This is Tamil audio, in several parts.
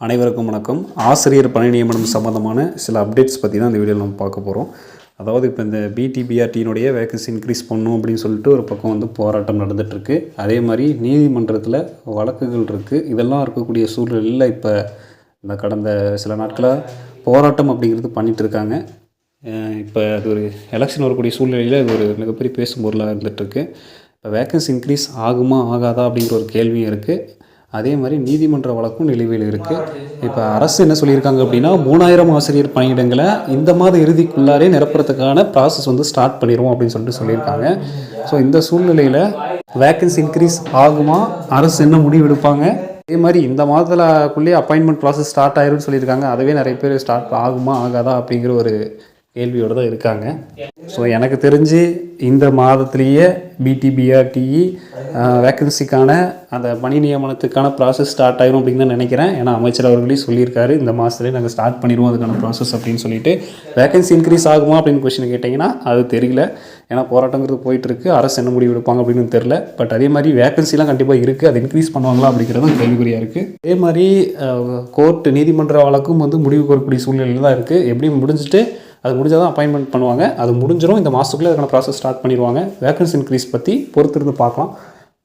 அனைவருக்கும் வணக்கம். ஆசிரியர் பணி நியமனம் சம்மந்தமான சில அப்டேட்ஸ் பற்றி தான் இந்த வீடியோவில் நம்ம பார்க்க போகிறோம் அதாவது இப்போ இந்த பிடிபிஆர்டியினுடைய வேகன்சி இன்க்ரீஸ் பண்ணும் அப்படின்னு சொல்லிட்டு ஒரு பக்கம் வந்து போராட்டம் நடந்துகிட்ருக்கு அதே மாதிரி நீதிமன்றத்தில் வழக்குகள் இருக்குது இதெல்லாம் இருக்கக்கூடிய சூழ்நிலையில் இப்போ இந்த கடந்த சில நாட்களாக போராட்டம் அப்படிங்கிறது பண்ணிகிட்டு இருக்காங்க. இப்போ அது ஒரு எலெக்ஷன் வரக்கூடிய சூழ்நிலையில் இது ஒரு மிகப்பெரிய பேசும் பொருளாக இருந்துகிட்ருக்கு இப்போ வேக்கன்சி இன்க்ரீஸ் ஆகுமா ஆகாதா அப்படிங்கிற ஒரு கேள்வியும் இருக்குது அதே மாதிரி நீதிமன்ற வழக்கும் நிலுவையில் இருக்குது இப்போ அரசு என்ன சொல்லியிருக்காங்க அப்படின்னா மூணாயிரம் ஆசிரியர் பணியிடங்களை இந்த மாத இறுதிக்குள்ளாரே நிரப்புறதுக்கான ப்ராசஸ் வந்து ஸ்டார்ட் பண்ணிடுவோம் அப்படின்னு சொல்லிட்டு சொல்லியிருக்காங்க. ஸோ இந்த சூழ்நிலையில் வேக்கன்சி இன்க்ரீஸ் ஆகுமா? அரசு என்ன முடிவு எடுப்பாங்க? அதே மாதிரி இந்த மாதத்துலக்குள்ளேயே அப்பாயின்மெண்ட் ப்ராசஸ் ஸ்டார்ட் ஆயிரும்னு சொல்லியிருக்காங்க. அதுவே நிறைய பேர் ஸ்டார்ட் ஆகுமா ஆகாதா அப்படிங்கிற ஒரு கேள்வியோடு தான் இருக்காங்க. ஸோ எனக்கு தெரிஞ்சு இந்த மாதத்துலேயே பிடிபிஆர்டிஇ வேக்கன்சிக்கான அந்த பணி நியமனத்துக்கான ப்ராசஸ் ஸ்டார்ட் ஆயிரும் அப்படின்னு தான் நினைக்கிறேன். ஏன்னா அமைச்சர் அவர்களே சொல்லியிருக்காரு இந்த மாதத்துலேயே நாங்கள் ஸ்டார்ட் பண்ணிடுவோம் அதுக்கான ப்ராசஸ் அப்படின்னு சொல்லிட்டு. வேகன்சி இன்க்ரீஸ் ஆகுமா அப்படின்னு கொஸ்டின் கேட்டிங்கன்னா அது தெரியல. ஏன்னா போராட்டங்கிறது போயிட்டுருக்கு. அரசு என்ன முடிவு எடுப்பாங்க அப்படின்னு தெரில பட் அதே மாதிரி வேகன்சிலாம் கண்டிப்பாக இருக்குது அது இன்க்ரீஸ் பண்ணுவாங்களா அப்படிங்கிறதும் கேள்விக்குறியாக இருக்குது அதே மாதிரி கோர்ட் நீதிமன்ற வழக்கும் வந்து முடிவு கோரக்கூடிய சூழ்நிலையில் தான் இருக்குது எப்படியும் முடிஞ்சுட்டு அது முடிஞ்சால் தான் அப்பாயின்மெண்ட் பண்ணுவாங்க. அது முடிஞ்சிடும் இந்த மாதத்துக்குள்ளே அதுக்கான ப்ராசஸ் ஸ்டார்ட் பண்ணிடுவாங்க. வேகன்சி இன்க்ரீஸ் பற்றி பொறுத்திருந்து பார்க்கலாம்.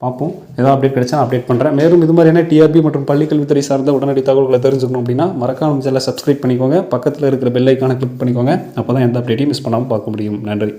பார்ப்போம். ஏதாவது அப்டேட் கிடைச்சா அப்டேட் பண்ணுறேன் மேலும் இது மாதிரியான டிஆர்பி மற்றும் பள்ளிக்கல்வித்துறை சார்ந்த உடனடி தகவல்களை தெரிஞ்சுக்கணும் அப்படின்னா மறக்காம சேனலை சப்ஸ்கிரைப் பண்ணிக்கோங்க. பக்கத்தில் இருக்கிற பெல் ஐக்கானை கிளிக் பண்ணிக்கோங்க. அப்போ தான் எந்த அப்டேட்டையும் மிஸ் பண்ணாமல் பார்க்க முடியும். நன்றி.